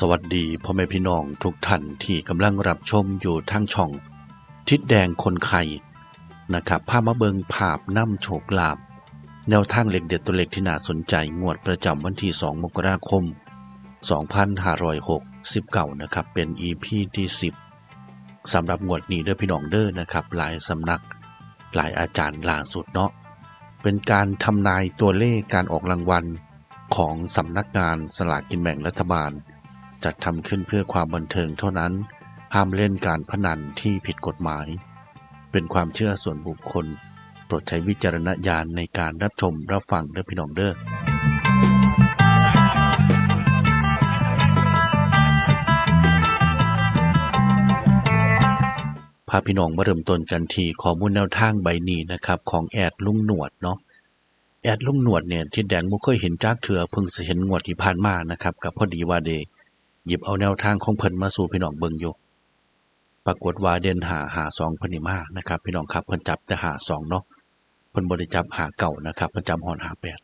สวัสดีพ่อแม่พี่น้องทุกท่านที่กำลังรับชมอยู่ทั้งช่อง ทิศแดงคนไข่นะครับภาพมาเบิงภาพน้ำโชคลาภแนวทางเล็กเด็ดตัวเล็กที่น่าสนใจงวดประจำวันที่ 2 มกราคม 2569 นะครับ เป็น EP ที่ 10สำหรับงวดนี้เด้อพี่น้องเด้อนะครับหลายสำนักหลายอาจารย์ล่าสุดเนาะเป็นการทำนายตัวเลขการออกรางวัลของสำนักงานสลากกินแบ่งรัฐบาล จัดทำขึ้นเพื่อความบันเทิงเท่านั้น ห้ามเล่นการพนันที่ผิดกฎหมาย เป็นความเชื่อส่วนบุคคล โปรดใช้วิจารณญาณในการรับชมรับฟังเด้อพี่น้องเด้อพาพี่น้องมาเริ่มต้นกันที่ข้อมูลแนวทางใบนี้นะครับของแอดลุงหนวดเนาะแอดลุงหนวดเนี่ยที่แดงบ่เคยเห็นจากเถื่อเพิ่งเห็นงวดที่ผ่านมานะครับกับพอดีว่าเด หยิบเอาแนวทางของเพิ่นมาสู่พี่น้องเบิ่งอยู่ ปรากฏว่าเด่นหาหาสองเพิ่นนี่มานะครับ พี่น้องครับเพิ่นจับแต่หาสองเนาะเพิ่นบ่ได้จับหาเก่านะครับเพิ่นจับฮอดหาแปด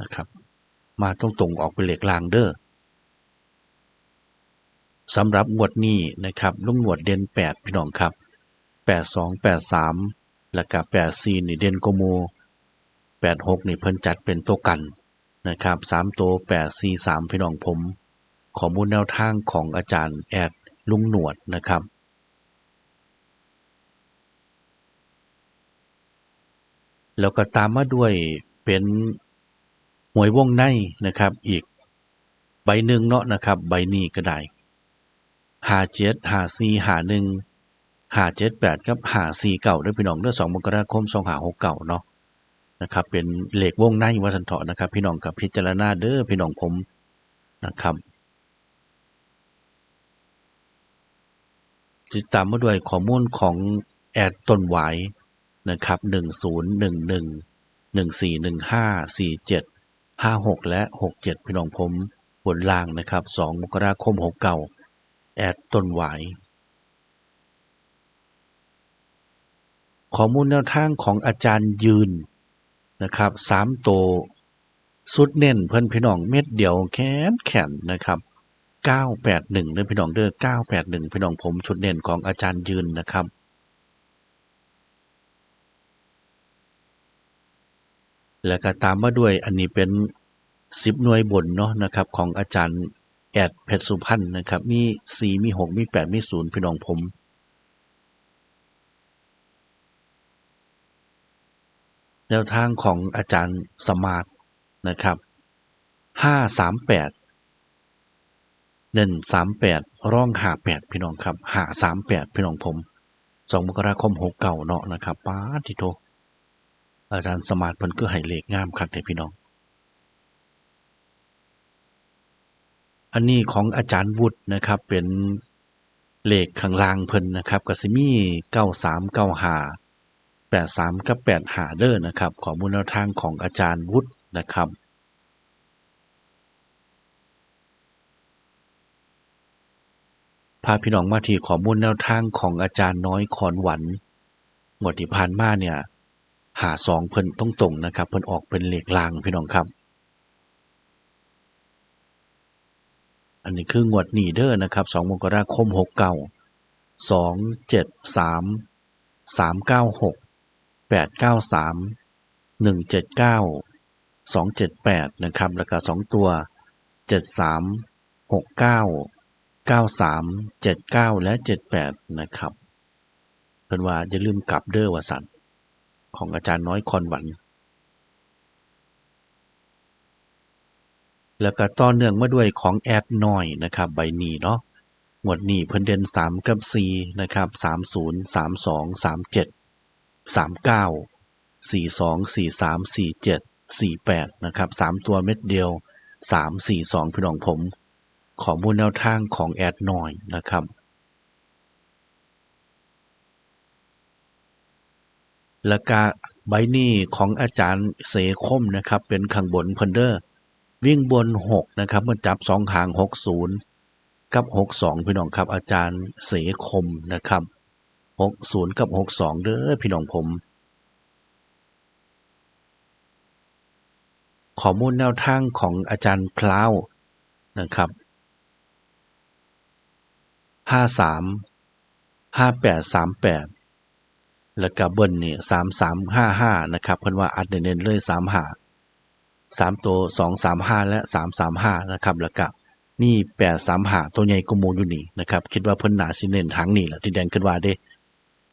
นะครับ มาตรงออกเป็นเลขลางเด้อสำหรับงวดนี้นะครับลุงหนวดเด่น8พี่น้องครับ82 83แปดสามหล้วก็84นี่เด่นกว่าหมู่86นี่เพิ่นจัดเป็นตัวกันนะครับ3ตัว843พี่น้องผม ข้อมูลแนวทางของอาจารย์แอดลุงหนวดนะครับแล้วก็ตามมาด้วยเป็นหวยวงในนะครับ อีกใบหนึ่งเนาะนะครับ ใบนี้ก็ได้หาเจ็ดหาสี่หาหนึ่งหาเจ็ดแปดกับหาสี่เก่าด้วยพี่น้องเดือนสองมกราคมสองหาหกเก่าเนาะนะครับ เป็นเหล็กวงในวัสันเถาะนะครับ พี่น้องกับพิจารณาเด้อพี่น้องผมนะครับ ติดตามมาด้วยข้อมูลของแอดต้นหวายนะครับหนึ่งศูนย์หนึ่งหนึ่งหนึ่งสี่หนึ่งห้าสี่เจ็ดห้าหกและหกเจ็ดพี่น้องผมบนล่างนะครับสองมกราคมหกเก่าแอดต้นหวายข้อมูลแนวทางของอาจารย์ยืนนะครับสามโตสุดเน้นเพื่อนพี่น้องเม็ดเดียวแขนแขนนะครับ 981เด้อพี่น้องเด้อ981พี่น้องผมชุดเน้นของอาจารย์ยืนนะครับแล้วก็ตามมาด้วยอันนี้เป็น10หน่วยบนเนาะนะครับของอาจารย์แอดเพชรสุพรรณนะครับ มี4มี6มี8มี0พี่น้องผม แนวทางของอาจารย์สมาร์ทนะครับ538เด่ น38ร่องหา8พี่น้องครับหา38พี่น้องผม2มกราคม6เก่าเนาะนะครับป้าทิโทอาจารย์สมาร์ทเพิ่นก็ให้เลขงามคักแต่พี่น้อง อันนี้ของอาจารย์วุฒินะครับเป็นเลขข้างล่างเพิ่นนะครับก็สิมี93 95 83กับ85เด้อนะครับข้อมูลแนวทางของอาจารย์วุฒินะครับ พาพี่น้องมาที่ข้อมูลแนวทางของอาจารย์น้อยคอนหวันงวดที่ผ่านมาเนี่ยหาสองเพิ่นต้องตรงนะครับ เพิ่นออกเป็นเหล็กลางพี่น้องครับ อันนี้คืองวดหนีเดอร์นะครับสองมกราคมหกเก้าสองเจ็ดสามสามเก้าหกแปดเก้าสามหนึ่งเจ็ดเก้าสองเจ็ดแปดนะครับ แล้วก็สองตัวเจ็ดสามหกเก้า 7 9 และ 78 นะครับเพิ่นว่าอย่าลืมกลับเด้อว่าสันของอาจารย์น้อยคอนหวัน แล้วก็ต่อเนื่องมาด้วยของแอดน้อยนะครับ ใบนี้เนาะงวดนี้เพิ่นเด่น3 กับ 4 นะครับ 30 32 37 39 42 43 47 48 นะครับ 3 ตัวเม็ดเดียว 3 4 2 พี่น้องผม ข้อมูลแนวทางของแอดน้อยนะครับแล้วก็ใบนี้ของอาจารย์เสคมนะครับ เป็นข้างบนพิ่นเดอร์ วิ่งบน 6 นะครับมันจับ2หาง 60 กับ 62 พี่น้องครับ อาจารย์เสคมนะครับ 60 กับ 62 เด้อพี่น้องผม ข้อมูลแนวทางของอาจารย์พลาวนะครับ ห้าสามห้าแปดสามแปดแล้วก็เบิ้ลนี่สามสามห้าห้านะครับเพิ่นว่าอัดเน้นเลยสามห้าสามตัวสองสามห้าและสามสามห้านะครับแล้วก็นี่แปดสามห้าตัวใหญ่กุมูลอยู่นี่นะครับคิดว่าเพิ่นหนาสิเน้นทางนี่แหละที่แดนขึ้นว่าเด้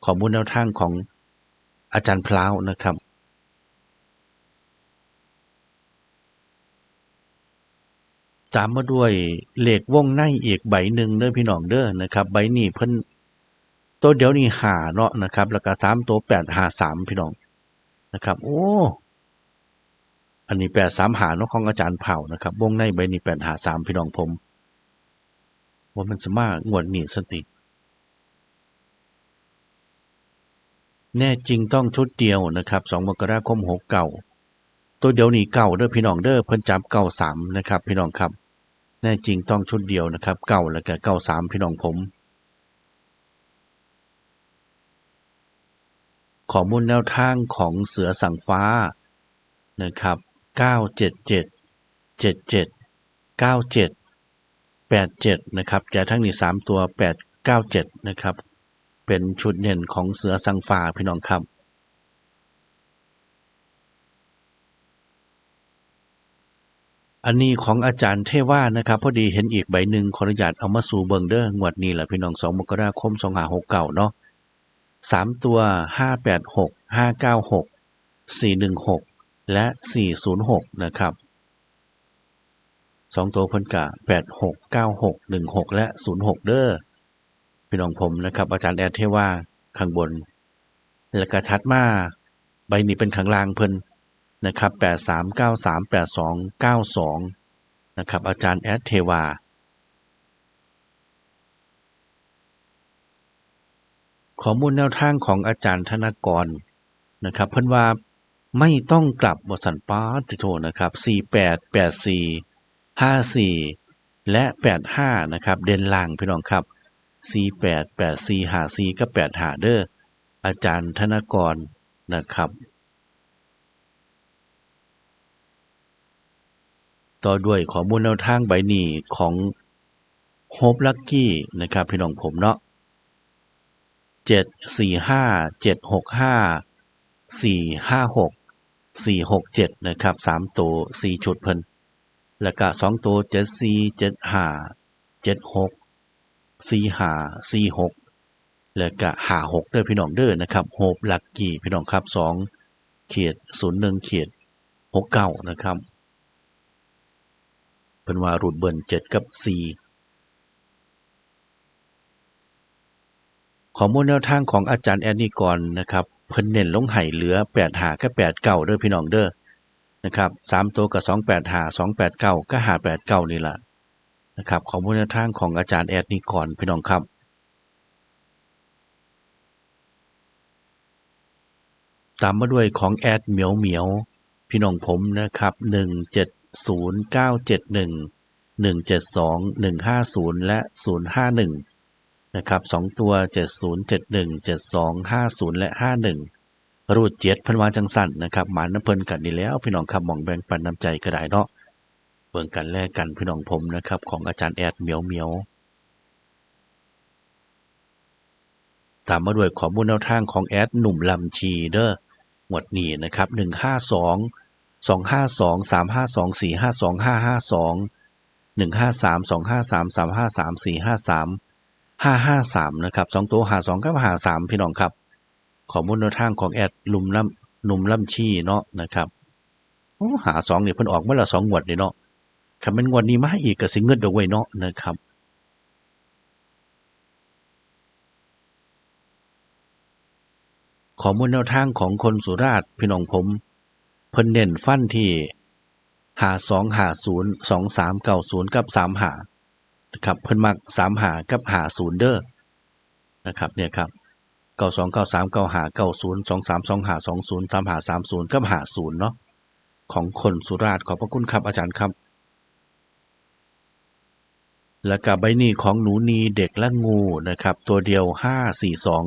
ข้อมูลแนวทางของอาจารย์พลาวนะครับ ตามมาด้วยเหล็กวงในอีกใบหนึ่งเด้อพี่น้องเด้อนะครับ ใบนี้เพิ่นตัวเดียวนี่หาเนาะนะครับ แล้วก็สามตัวแปดหาสามพี่น้องนะครับ โอ้อันนี้แปดสามหาเนาะของอาจารย์เผ่านะครับ วงในใบนี้แปดหาสามพี่น้องผมว่ามันสมางวดหนีสติ แน่จริงต้องชุดเดียวนะครับสองมกราคมหกเก่า ตัวเดียวนี่เก่าเด้อพี่น้องเด้อเพิ่นจับเก่าสามนะครับ พี่น้องครับ แน่จริงต้องชุดเดียวนะครับเก่าแล้วก็เก่าสามพี่น้องผมข้อมูลแนวทางของเสือสังฟ้านะครับ 977 77 97 87 นะครับจะทั้งนี้ 3 ตัว 897 นะครับ เป็นชุดเด่นของเสือสังฟ้าพี่น้องครับ อันนี้ของอาจารย์เทว่านะครับพอดีเห็นอีกใบหนึ่งขออนุญาตเอามาสู่เบิงเด้องวดนี้แหละพี่น้อง2มกราคม2569เก่าเนาะสามตัวห้าแปดหกห้าเก้าหกสี่หนึ่งหกและสี่ศูนย์หกนะครับสองตัวพิ่นกะแปดหกเก้าหกหนึ่งหกและศูนย์หกเด้อพี่น้องผมนะครับ อาจารย์แอดเทว่าข้างบน แล้วก็ชัดมาใบนี้เป็นข้างล่างเพิ่น นะครับแปดสามเก้าสามแปดสองเก้าสองนะครับอาจารย์แอดเทวาข้อมูลแนวทางของอาจารย์ธนกรนะครับเพิ่นว่าไม่ต้องกลับบทสันป้าติโทนะครับ48 84 54 และ 85 นะครับ เด่นล่างพี่น้องครับ 48 84 54กับ85เด้ออาจารย์ธนกรนะครับ ต่อด้วยข้อมูลแนวทางใบนี้ของโฮปลักกี้นะครับพี่น้องผมเนาะเจ็ดสี่ห้าเจ็ดหกห้าสี่ห้าหกสี่หกเจ็ดนะครับสามตัวสี่ชุดเพิ่นแล้วก็สองตัวเจ็ดสี่เจ็ดห้าเจ็ดหกสี่ห้าสี่หกแล้วก็ห้าหกเด้อพี่น้องเด้อนะครับโฮบลักกี้พี่น้องครับสองเขียดศูนย์หนึ่งเขียดหกเก้านะครับ เป็นว่ารูดเบิร์นเจ็ดกับสี่ข้อมูลแนวทางของอาจารย์แอนนี่ก่อนนะครับเพิ่นเน้นลงไห่เหลือ8หากับ8เก่าเด้อพี่น้องเด้อนะครับ3ตัวกับ2 8หา2 8เก้าก็หา8เก้านี่แหละนะครับข้อมูลแนวทางของอาจารย์แอดนี่ก่อนพี่น้องครับตามมาด้วยของแอดเหมียวเหมียวพี่น้องผมนะครับหนึ่งเจ็ด 170971 172 150และ051นะครับสองตัวเจ็ดศูนย์เจ็ดหนึ่งเจ็ดสองห้าศูนย์และห้าหนึ่งรูดเจ็ดพันวาจังสันนะครับหมานน้ำเพลินกันนี่แล้วพี่น้องคำมองแบ่งปันน้ำใจก็ได้เนาะเบิ่งกันแลกกันพี่น้องผมนะครับ ของอาจารย์แอดเหมียวเหมียวตามมาด้วยข้อมูลแนวทางของแอดหนุ่มลำชีเด้อหมวดนี้นะครับหนึ่งห้าสอง สองห้าสองสามห้าสองสี่ห้าสองห้าห้าสองหนึ่งห้าสามสองห้าสามสามห้าสามสี่ห้าสามห้าห้าสามนะครับสองตัวหาสองกับหาสามพี่น้องครับข้อมูลแนวทางของแอดลุมล่ำหนุ่มล่ำชี่เนาะนะครับหาสองเนี่ยเพิ่นออกเมื่อละสองงวดเลยเนาะคำเป็นงวดนี้มาอีกก็สิเงินดอกไว้เนาะนะครับข้อมูลแนวทางของคนสุราษฎร์พี่น้องผม เพิ่นเน้นฟันที่หาสองหาศูนย์สองสามเก้าศูนย์กับสามหานะครับเพิ่นมักสามหากับหาศูนย์เด้อนะครับเนี่ยครับเก้าสองเก้าสามเก้าหาเก้าศูนย์สองสามสองหาสองศูนย์สามหาสามศูนย์กับหาศูนย์เนาะของคนสุราษฎร์ขอบพระคุณครับอาจารย์ครับ แล้วกับใบนี้ของหนูนีเด็กและงูนะครับ ตัวเดียวห้าสี่สอง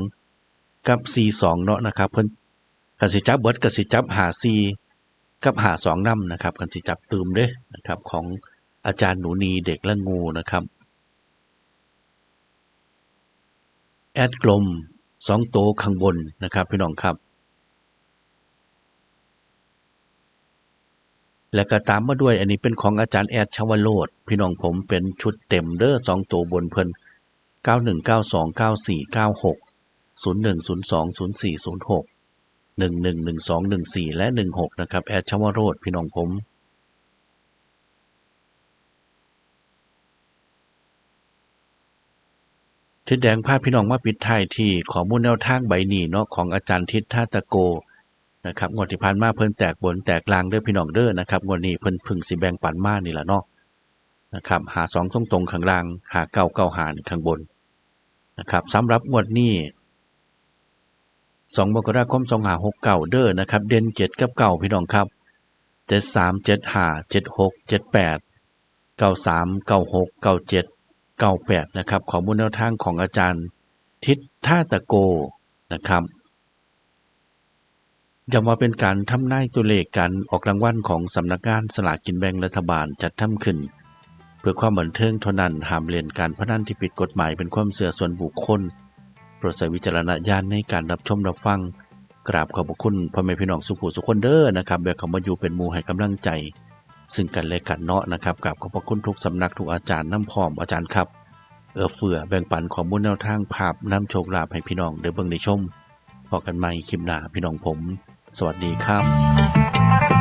กับสี่สองเนาะนะครับเพิ่นกสิจับเบิดกสิจับหาสี่ กับหาสองน้ำนะครับ กันสิจับตืมเด้นะครับ ของอาจารย์หนูนีเด็กและงูนะครับแอดกลมสองโตข้างบนนะครับ พี่น้องครับ และก็ตามมาด้วยอันนี้เป็นของอาจารย์แอดชวโรดพี่น้องผมเป็นชุดเต็มเด้อสองโตบนเพิ่น 91929496 01020406 111214และ16นะครับแอดชวโรดพี่น้องผมทิดแดงภาพพี่น้องมาปิดท้ายที่ข้อมูลแนวทางใบหนีเนาะของอาจารย์ทิศท่าตะโกนะครับงวดที่ผ่านมาเพิ่นแตกบนแตกลางเด้อพี่น้องเด้อนะครับงวดนี้เพิ่นพึ่งสิแบงปันมานี่แหละเนาะนะครับหาสองตรงตรงข้างล่างหาเก้าเก้าหาข้างบนนะครับสำหรับงวดนี้ สองมกราคมสองหาหกเก้าเด้อนะครับ เด่นเจ็ดกับเก้าพี่น้องครับเจ็ดสามเจ็ดห้าเจ็ดหกเจ็ดแปดเก้าสามเก้าหกเก้าเจ็ด98นะครับ ขอมูลแนวทางของอาจารย์ ทิศท่าตะโกนะครับย้ำว่าเป็นการทำนายตัวเลขการออกรางวัลของสำนักงานสลากกินแบ่งรัฐบาลจัดทำขึ้น เพื่อความบันเทิงเท่านั้นห้ามเล่นการพนันที่ผิดกฎหมายเป็นความเสื่อส่วนบุคคล ปรดใช้วิจารณญาณในการรับชมรับฟัง กราบขอบพระคุณพ่อแม่พี่น้องสุภูสุคนเด้อนะครับแบบคำว่าอยู่เป็นมูให้กำลังใจ ซึ่งกันและกันเนาะนะครับกับขอบพระคุณทุกสำนักทุกอาจารย์น้ำพร้อมอาจารย์ครับ เอื้อเฟื้อแบ่งปันข้อมูลแนวทางภาพน้ำโชคลาภให้พี่น้องได้เบิ่งได้ชมพอกันใหม่คลิปหน้าพี่น้องผม สวัสดีครับ